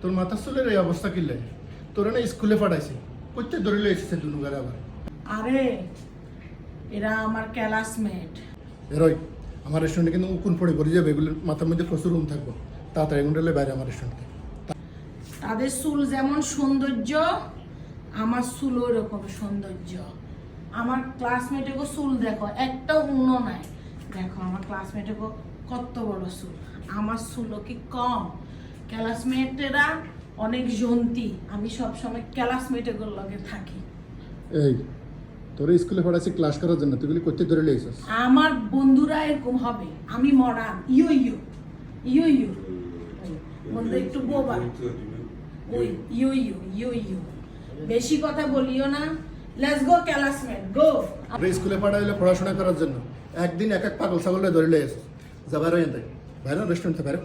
তোর মাথার চুলের এই অবস্থা কিনলে তোরা না স্কুলে পাঠাইছি। কোথায় ধরে এসেছে দুনুগারে আবার। আরে এরা আমার ক্লাসমেট এরই আমার রেস্টুরেন্টে কিন্তু উকুন পড়ে পড়ে যাবে এগুলোর মাথার মধ্যে প্রচুর রুম থাকব। তাড়াতাড়ি এগুলো বাইরে আমার রেস্টুরেন্টে তাদের চুল যেমন সৌন্দর্য আমার চুল ওই রকম সৌন্দর্য। আমার ক্লাসমেটেকে চুল দেখো একটা উনো নাই। দেখো আমার ক্লাসমেটেকে কত বড় চুল। আমার চুলও কি কম? ক্লাসমেটেরা অনেক জন্তি। আমি সবসময় ক্লাসমেটেগুলোর লগে থাকি। এই তোর স্কুলে পড়াইছি ক্লাস করার জন্য। তুই কোথায় ধরে লেগেছিস আমার বন্ধুরা এরকম হবে। আমি মরা। ইয়ো ইয়ো। ইয়ো ইয়ো। বন্ধু একটু বোবা। ওই ইয়ো ইয়ো ইয়ো ইয়ো। বেশি কথা বলিও না। লেটস গো ক্যালাসমেন্ট গো আমরা স্কুলে পাঠাইলে পড়াশোনা করার জন্য একদিন এক এক পাগল ছাগলে ধরে লেস যাবার বাইরে রেস্টুরেন্টে বাইরে।